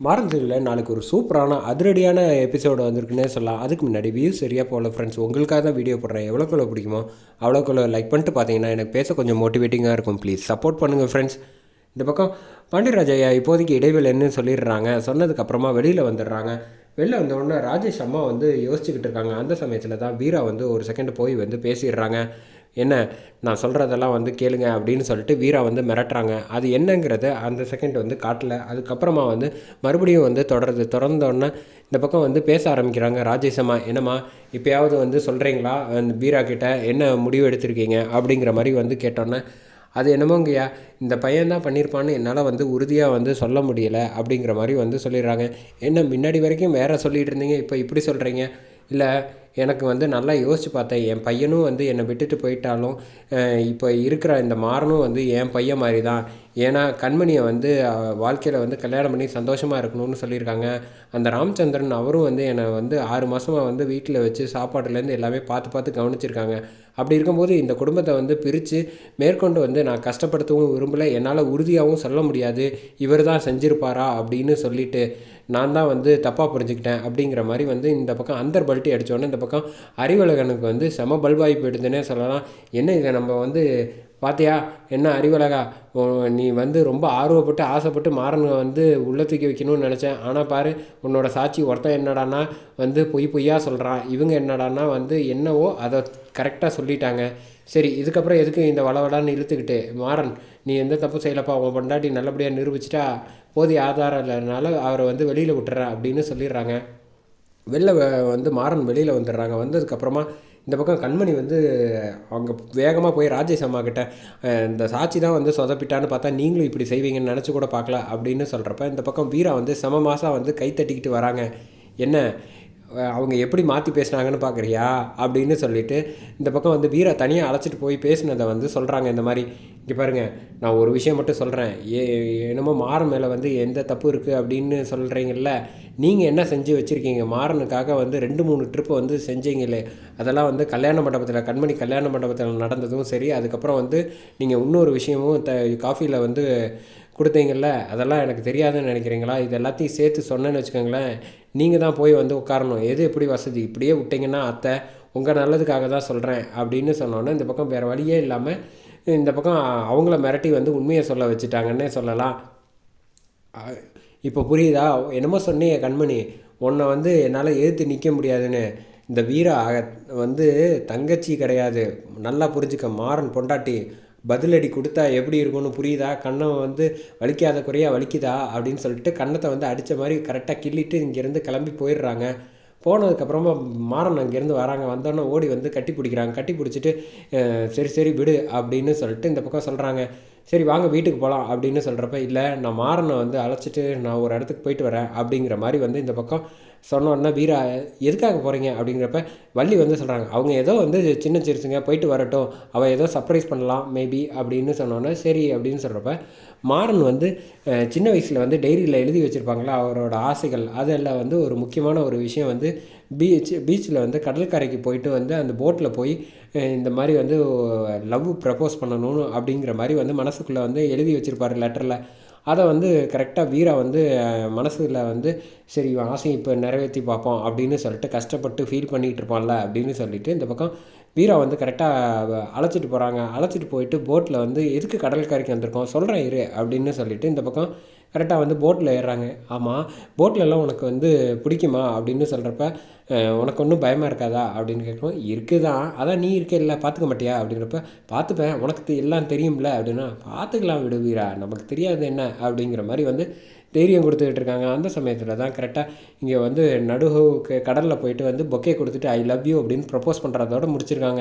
மாறந்தில் நாளைக்கு ஒரு சூப்பரான அதிரடியான எபிசோடு வந்திருக்குன்னே சொல்லலாம். அதுக்கு முன்னாடி வியூஸ் சரியாக போகல ஃப்ரெண்ட்ஸ் உங்களுக்காக தான் வீடியோ போடுறேன். எவ்வளோக்குள்ள பிடிக்குமோ அவ்வளோக்குள்ள லைக் பண்ணிட்டு பார்த்தீங்கன்னா எனக்கு பேச கொஞ்சம் மோட்டிவேட்டிங்காக இருக்கும். ப்ளீஸ் சப்போர்ட் பண்ணுங்கள் ஃப்ரெண்ட்ஸ் இந்த பக்கம் பாண்டியராஜையா இப்போதைக்கு இடைவெளின்னு சொல்லிடுறாங்க. சொன்னதுக்கப்புறமா வெளியில் வந்துடுறாங்க. வெளில வந்த ராஜேஷ் அம்மா வந்து யோசிச்சுக்கிட்டு இருக்காங்க. அந்த சமயத்தில் தான் வீரா வந்து ஒரு செகண்ட் போய் வந்து பேசிடுறாங்க. என்ன நான் சொல்கிறதெல்லாம் வந்து கேளுங்க அப்படின்னு சொல்லிட்டு வீரா வந்து மிரட்டுறாங்க. அது என்னங்கிறத அந்த செகண்ட் வந்து காட்டல. அதுக்கப்புறமா வந்து மறுபடியும் வந்து தொடருது. தொடர்ந்தோடனே இந்த பக்கம் வந்து பேச ஆரம்பிக்கிறாங்க ராஜேஷம்மா. என்னம்மா இப்போயாவது வந்து சொல்கிறீங்களா அந்த வீரா கிட்ட என்ன முடிவு எடுத்திருக்கீங்க? அப்படிங்கிற மாதிரி வந்து கேட்டோன்னே அது என்னமோங்கய்யா இந்த பையன் தான் பண்ணியிருப்பான்னு என்னால் வந்து உறுதியாக வந்து சொல்ல முடியலை. அப்படிங்கிற மாதிரி வந்து சொல்லிடுறாங்க. என்ன முன்னாடி வரைக்கும் வேறு சொல்லிகிட்டு இருந்தீங்க? இப்போ இப்படி சொல்கிறீங்க இல்லை எனக்கு வந்து நல்லா யோசித்து பார்த்தேன். என் பையனும் வந்து என்னை விட்டுட்டு போயிட்டாலும் இப்போ இருக்கிற இந்த மாறனும் வந்து என் பையன் மாதிரி தான் ஏன்னா கண்மணியை வந்து வாழ்க்கையில் வந்து கல்யாணம் பண்ணி சந்தோஷமாக இருக்கணும்னு சொல்லியிருக்காங்க. அந்த ராமச்சந்திரன் அவரும் வந்து என்னை வந்து ஆறு மாதமாக வந்து வீட்டில் வச்சு சாப்பாடுலேருந்து எல்லாமே பார்த்து பார்த்து கவனிச்சிருக்காங்க. அப்படி இருக்கும்போது இந்த குடும்பத்தை வந்து பிரித்து மேற்கொண்டு வந்து நான் கஷ்டப்படுத்தவும் விரும்பலை என்னால் உறுதியாகவும் சொல்ல முடியாது இவர் தான் செஞ்சுருப்பாரா அப்படின்னு சொல்லிட்டு நான் தான் வந்து தப்பாக புரிஞ்சுக்கிட்டேன் அப்படிங்கிற மாதிரி வந்து இந்த பக்கம் அந்தர் பல்ட்டி அடித்தோடனே இந்த பக்கம் அறிவழகனுக்கு வந்து செம பல்பாய் போயிடுதுன்னே சொல்லலாம். என்ன இதை நம்ம வந்து பார்த்தியா என்ன அறிவழகா? நீ வந்து ரொம்ப ஆர்வப்பட்டு ஆசைப்பட்டு மாறனை வந்து உள்ளே தூக்கி வைக்கணும்னு நினச்சேன். ஆனால் பாரு உன்னோட சாட்சி ஒருத்தன் என்னடானா வந்து பொய் பொய்யா சொல்கிறான் இவங்க என்னடானா வந்து என்னவோ அதை கரெக்டாக சொல்லிட்டாங்க. சரி இதுக்கப்புறம் எதுக்கு இந்த வளவலான்னு இழுத்துக்கிட்டு? மாறன் நீ எந்த தப்பு செய்யலப்பா? உன் பொண்டாட்டி நல்லபடியாக நிரூபிச்சிட்டா போதிய ஆதாரம் இல்லைனால அவரை வந்து வெளியில் விட்டுறேன் அப்படின்னு சொல்லிடுறாங்க. வெளில வந்து மாறன் வெளியில் வந்துடுறாங்க. வந்ததுக்கப்புறமா இந்த பக்கம் கண்மணி வந்து அவங்க வேகமாக போய் ராஜேஷ் அம்மா கிட்ட இந்த சாட்சி தான் வந்து சொதப்பிட்டான்னு பார்த்தா நீங்களும் இப்படி செய்வீங்கன்னு நினச்சி கூட பார்க்கல அப்படின்னு சொல்கிறப்ப இந்த பக்கம் வீரா வந்து செம மாதம் வந்து கை தட்டிக்கிட்டு வராங்க. என்ன? அவங்க எப்படி மாற்றி பேசுனாங்கன்னு பார்க்குறியா அப்படின்னு சொல்லிட்டு இந்த பக்கம் வந்து வீரா தனியாக அழைச்சிட்டு போய் பேசினதை வந்து சொல்கிறாங்க இந்த மாதிரி. இங்கே பாருங்கள் நான் ஒரு விஷயம் மட்டும் சொல்கிறேன் ஏ என்னமோ மாறன் மேலே வந்து எந்த தப்பு இருக்குது அப்படின்னு சொல்கிறீங்கல்ல நீங்கள் என்ன செஞ்சு வச்சுருக்கீங்க? மாறனுக்காக வந்து ரெண்டு மூணு ட்ரிப்பு வந்து செஞ்சீங்களே. அதெல்லாம் வந்து கல்யாண மண்டபத்தில் கண்மணி கல்யாண மண்டபத்தில் நடந்ததும் சரி அதுக்கப்புறம் வந்து நீங்கள் இன்னொரு விஷயமும் த காஃபியில் வந்து கொடுத்தீங்கல்ல அதெல்லாம் எனக்கு தெரியாதுன்னு நினைக்கிறீங்களா? இது எல்லாத்தையும் சேர்த்து சொன்னேன்னு வச்சுக்கோங்களேன் நீங்கள் தான் போய் வந்து உட்காரணும். எது எப்படி வசதி? இப்படியே விட்டிங்கன்னா அத்தை உங்கள் நல்லதுக்காக தான் சொல்கிறேன் அப்படின்னு சொன்னோன்னே இந்த பக்கம் வேறு வழியே இல்லாமல் இந்த பக்கம் அவங்கள மிரட்டி வந்து உண்மையை சொல்ல வச்சுட்டாங்கன்னே சொல்லலாம். இப்போ புரியுதா? என்னமோ சொன்னீங்க கண்மணி. உன்னை வந்து என்னால் எதிர்த்து நிற்க முடியாதுன்னு. இந்த வீரா வந்து தங்கச்சி கிடையாது. நல்லா புரிஞ்சுக்க மாறன் பொண்டாட்டி. பதிலடி கொடுத்தா எப்படி இருக்கும்னு புரியுதா? கண்ணை வந்து வலிக்காத குறையாக வலிக்குதா? அப்படின்னு சொல்லிட்டு கன்னத்தை வந்து அடித்த மாதிரி கரெக்டாக கிள்ளிட்டு இங்கேருந்து கிளம்பி போயிடுறாங்க. போனதுக்கப்புறமா மாறன் அங்கேருந்து வராங்க. வந்தோன்னே ஓடி வந்து கட்டி பிடிக்கிறாங்க. கட்டி பிடிச்சிட்டு சரி சரி விடு அப்படின்னு சொல்லிட்டு இந்த பக்கம் சொல்கிறாங்க சரி வாங்க வீட்டுக்கு போகலாம் அப்படின்னு சொல்கிறப்ப இல்லை நான் மாறனை வந்து அழைச்சிட்டு நான் ஒரு இடத்துக்கு போயிட்டு வரேன் அப்படிங்கிற மாதிரி வந்து இந்த பக்கம் சொன்னோன்னா வீரா எதுக்காக போகிறீங்க அப்படிங்கிறப்ப வள்ளி வந்து சொல்கிறாங்க அவங்க ஏதோ வந்து சின்ன சிறுசுங்க போயிட்டு வரட்டும் அவள் ஏதோ சர்ப்ரைஸ் பண்ணலாம் மேபி அப்படின்னு சொன்னோன்னே சரி அப்படின்னு சொல்கிறப்ப மாறன் வந்து சின்ன வயசில் வந்து டைரியில் எழுதி வச்சுருப்பாங்களா அவரோட ஆசைகள் அதெல்லாம் வந்து ஒரு முக்கியமான ஒரு விஷயம் வந்து பீச் பீச்சில் வந்து கடற்கரைக்கு போயிட்டு வந்து அந்த போட்டில் போய் இந்த மாதிரி வந்து லவ் ப்ரப்போஸ் பண்ணணும் அப்படிங்கிற மாதிரி வந்து மனசுக்குள்ளே வந்து எழுதி வச்சுருப்பார் லெட்டரில் அதை வந்து கரெக்டாக வீரா வந்து மனசில் வந்து சரி ஆசை இப்போ நிறைவேற்றி பார்ப்போம் அப்படின்னு சொல்லிட்டு கஷ்டப்பட்டு ஃபீல் பண்ணிகிட்டு இருப்பான்ல அப்படின்னு சொல்லிட்டு இந்த பக்கம் வீரா வந்து கரெக்டாக அழைச்சிட்டு போகிறாங்க அழைச்சிட்டு போயிட்டு போட்டில் வந்து எதுக்கு கடற்கரைக்கு வந்திருக்கோம்? சொல்கிறேன் இரு அப்படின்னு சொல்லிட்டு இந்த பக்கம் கரெக்டாக வந்து போட்டில் ஏறுறாங்க. ஆமாம் போட்டிலலாம் உனக்கு வந்து பிடிக்குமா அப்படின்னு சொல்கிறப்ப உனக்கு ஒன்றும் பயமாக இருக்காதா? அப்படின்னு கேட்கும் இருக்குதான் அதான் நீ இருக்க இல்லை பார்த்துக்க மாட்டியா? அப்படிங்கிறப்ப பார்த்துப்பேன் உனக்கு எல்லாம் தெரியும்ல. அப்படின்னா பார்த்துக்கலாம் விடுவீரா நமக்கு தெரியாது என்ன? அப்படிங்கிற மாதிரி வந்து தைரியம் கொடுத்துக்கிட்டு இருக்காங்க. அந்த சமயத்தில் தான் கரெக்டாக இங்கே வந்து நடுகு கடலில் போயிட்டு வந்து பொக்கே கொடுத்துட்டு ஐ லவ் யூ அப்படின்னு ப்ரப்போஸ் பண்ணுறதோட முடிச்சிருக்காங்க.